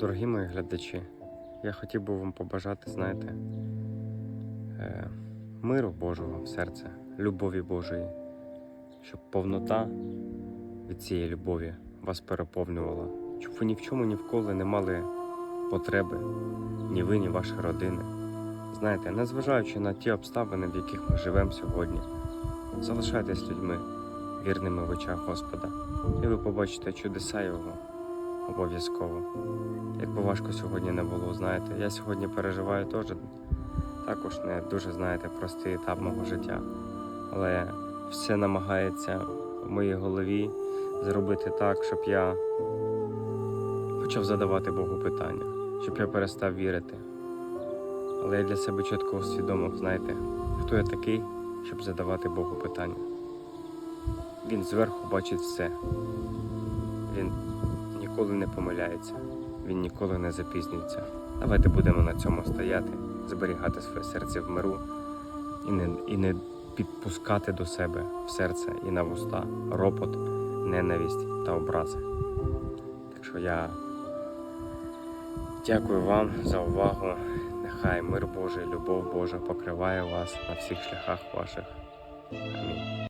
Дорогі мої глядачі, я хотів би вам побажати, знаєте, е, миру Божого в серце, любові Божої, щоб повнота від цієї любові вас переповнювала, щоб ви ні в чому ніколи не мали потреби, ні ви, ні ваші родини. Знаєте, незважаючи на ті обставини, в яких ми живемо сьогодні, залишайтесь людьми, вірними в очах Господа, і ви побачите чудеса Його обов'язково. Як би важко сьогодні не було, знаєте, я сьогодні переживаю теж також не дуже, знаєте, простий етап мого життя. Але все намагається в моїй голові зробити так, щоб я почав задавати Богу питання, щоб я перестав вірити. Але я для себе чітко усвідомив, знаєте, хто я такий, щоб задавати Богу питання. Він зверху бачить все. Він ніколи не помиляється, він ніколи не запізнюється. Давайте будемо на цьому стояти, зберігати своє серце в миру і не, і не підпускати до себе в серце і на вуста ропот, ненависть та образи. Так що я дякую вам за увагу. Нехай мир Божий, любов Божа покриває вас на всіх шляхах ваших. Амінь.